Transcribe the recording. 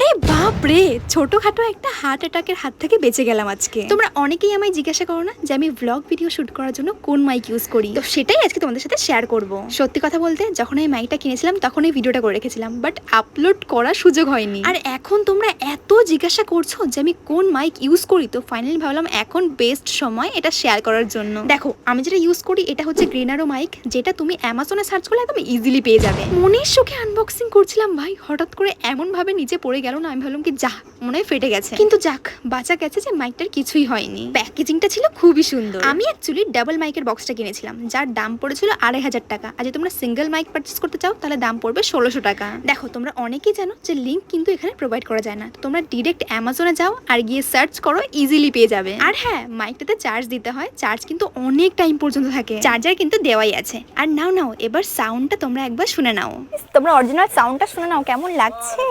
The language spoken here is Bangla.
আরে বাপ রে ছোটখাটো একটা হার্ট অ্যাটাকের হাত থেকে বেঁচে গেলাম আজকে। তোমরা অনেকেই আমায় জিজ্ঞাসা করো না যে আমি ব্লগ ভিডিও শুট করার জন্য কোন মাইক ইউজ করি। তো সেটাই আজকে তোমাদের সাথে শেয়ার করব। সত্যি কথা বলতে যখন এই মাইকটা কিনেছিলাম তখন এই ভিডিওটা করে রেখেছিলাম বাট আপলোড করার সুযোগ হয়নি। আর এখন তোমরা এত জিজ্ঞাসা করছ যে আমি কোন মাইক ইউজ করি তো ফাইনালি ভাবলাম এখন বেস্ট সময় এটা শেয়ার করার জন্য। দেখো আমি যেটা ইউজ করি এটা হচ্ছে গ্রিনারো মাইক যেটা তুমি অ্যামাজনে সার্চ করলে একদম ইজিলি পেয়ে যাবে। মনের সুখে আনবক্সিং করছিলাম ভাই হঠাৎ করে এমন ভাবে নিচে পড়ে গেল না আমি ভাবলাম কি যা মনে হয় ফেটে গেছে। কিন্তু যাক বাঁচা গেছে যে মাইকটার কিছুই হয়নি। প্যাকেজিংটা ছিল খুবই সুন্দর। আমি অ্যাকচুয়ালি ডাবল মাইকের বক্সটা কিনেছিলাম যার দাম পড়েছিল আড়াই হাজার টাকা। আর যদি তোমরা সিঙ্গেল মাইক পারচেস করতে চাও তাহলে দাম পড়বে ষোলোশো টাকা। দেখো তোমরা অনেকেই জানো যে লিঙ্ক কিন্তু এখানে প্রোভাইড করা যায় না। তোমরা ডিরেক্ট অ্যামাজনে যাও আর গিয়ে সার্চ করো ইজিলি পেয়ে যাবে। আর হ্যাঁ মাইকটাতে চার্জ দিতে হয়। চার্জ কিন্তু অনেক টাইম পর্যন্ত থাকে। চার্জার কিন্তু দেওয়াই আছে। আর নাও নাও এবার সাউন্ডটা তোমরা একবার শুনে নাও। তোমরা অরিজিনাল সাউন্ডটা শুনে নাও কেমন লাগছে?